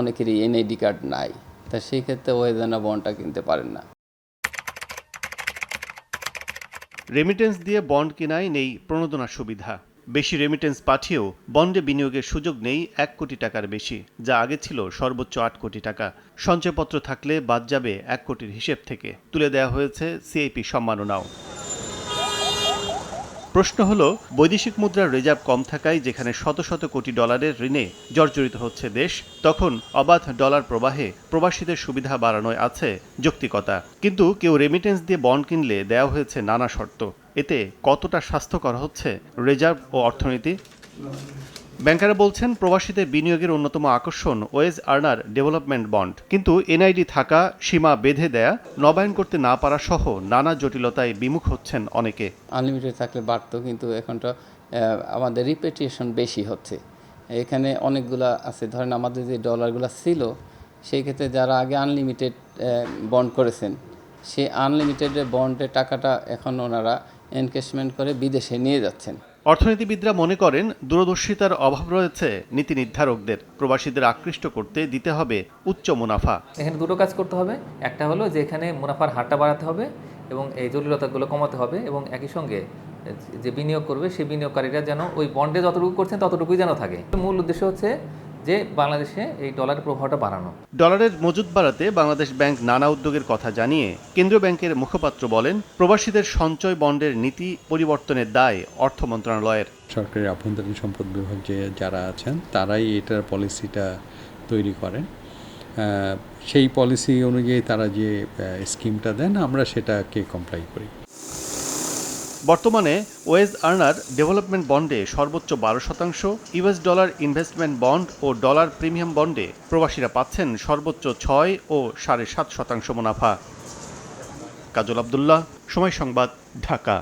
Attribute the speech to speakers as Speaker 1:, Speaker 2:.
Speaker 1: অনেকেরই NID card নাই। তা সেই ক্ষেত্রে ওয়েদানা বন্ডটা কিনতে পারেন না।
Speaker 2: রেমিটেন্স দিয়ে বন্ড কেনায় নেই প্রণোদনার সুবিধা। বেশি রেমিটেন্স পাঠিয়েও বন্ডে বিনিয়োগের সুযোগ নেই এক কোটি টাকার বেশি, যা আগে ছিল সর্বোচ্চ আট কোটি টাকা। সঞ্চয়পত্র থাকলে বাদ যাবে এক কোটির হিসেব থেকে। তুলে দেওয়া হয়েছে সিআইপি সম্মাননাও। প্রশ্ন হল, বৈদেশিক মুদ্রার রিজার্ভ কম থাকায় যেখানে শত শত কোটি ডলারের ঋণে জর্জরিত হচ্ছে দেশ, তখন অবাধ ডলার প্রবাহে প্রবাসীদের সুবিধা বাড়ানোয় আছে যৌক্তিকতা। কিন্তু কেউ রেমিটেন্স দিয়ে বন্ড কিনলে দেওয়া হয়েছে নানা শর্ত। এতে কতটা স্বাস্থ্যকর হচ্ছে রিজার্ভ ও অর্থনীতি? ব্যাংকাররা বলছেন, প্রবাসীদের বিনিয়োগের অন্যতম আকর্ষণ ওয়েজ আর্নার ডেভেলপমেন্ট বন্ড। কিন্তু এনআইডি থাকা, সীমা বেঁধে দেয়া, নবায়ন করতে না পারা সহ নানা জটিলতায় বিমুখ হচ্ছেন অনেকে।
Speaker 1: আনলিমিটেড থাকলে বাড়তো, কিন্তু এখনটা আমাদের রিপেটিয়েশন বেশি হচ্ছে। এখানে অনেকগুলা আছে, ধরেন আমাদের যে ডলারগুলো ছিল, সেই ক্ষেত্রে যারা আগে আনলিমিটেড বন্ড করেছেন, সেই আনলিমিটেড বন্ডের টাকাটা এখন ওনারা এনকেশমেন্ট করে বিদেশে নিয়ে যাচ্ছেন।
Speaker 2: অর্থনীতিবিদরা মনে করেন, দূরদর্শিতার অভাব রয়েছে নীতি নির্ধারকদের। প্রবাসীদের আকৃষ্ট করতে দিতে হবে উচ্চ মুনাফা।
Speaker 3: এখানে দুটো কাজ করতে হবে। একটা হলো যে এখানে মুনাফার হারটা বাড়াতে হবে এবং এই জটিলতাগুলো কমাতে হবে এবং একই সঙ্গে যে বিনিয়োগ করবে, সেই বিনিয়োগকারীরা যেন ওই বন্ডে যতটুকু করছেন ততটুকুই যেন থাকে। মূল উদ্দেশ্য হচ্ছে যে বাংলাদেশে এই ডলারের প্রভাবটা বাড়ানো।
Speaker 2: ডলারের মজুদ বাড়াতে বাংলাদেশ ব্যাংক নানা উদ্যোগের কথা জানিয়ে কেন্দ্রীয় ব্যাংকের মুখপাত্র বলেন প্রবাসীদের সঞ্চয় বন্ডের নীতি পরিবর্তনের দায় অর্থ মন্ত্রণালয়ের।
Speaker 4: সরকারি আভ্যন্তরীণ সম্পদ বিভাগ যে যারা আছেন তারাই এটার পলিসিটা তৈরি করেন। সেই পলিসি অনুযায়ী তারা যে স্কিমটা দেন আমরা সেটাকে কমপ্লাই করি।
Speaker 2: বর্তমানে ওয়েজ আর্নার ডেভেলপমেন্ট বন্ডে সর্বোচ্চ বারো শতাংশ, ইউএস ডলার ইনভেস্টমেন্ট বন্ড ও ডলার প্রিমিয়াম বন্ডে প্রবাসীরা পাচ্ছেন সর্বোচ্চ ছয় ও সাড়ে সাত শতাংশ মুনাফা। কাজল আবদুল্লাহ, সময় সংবাদ, ঢাকা।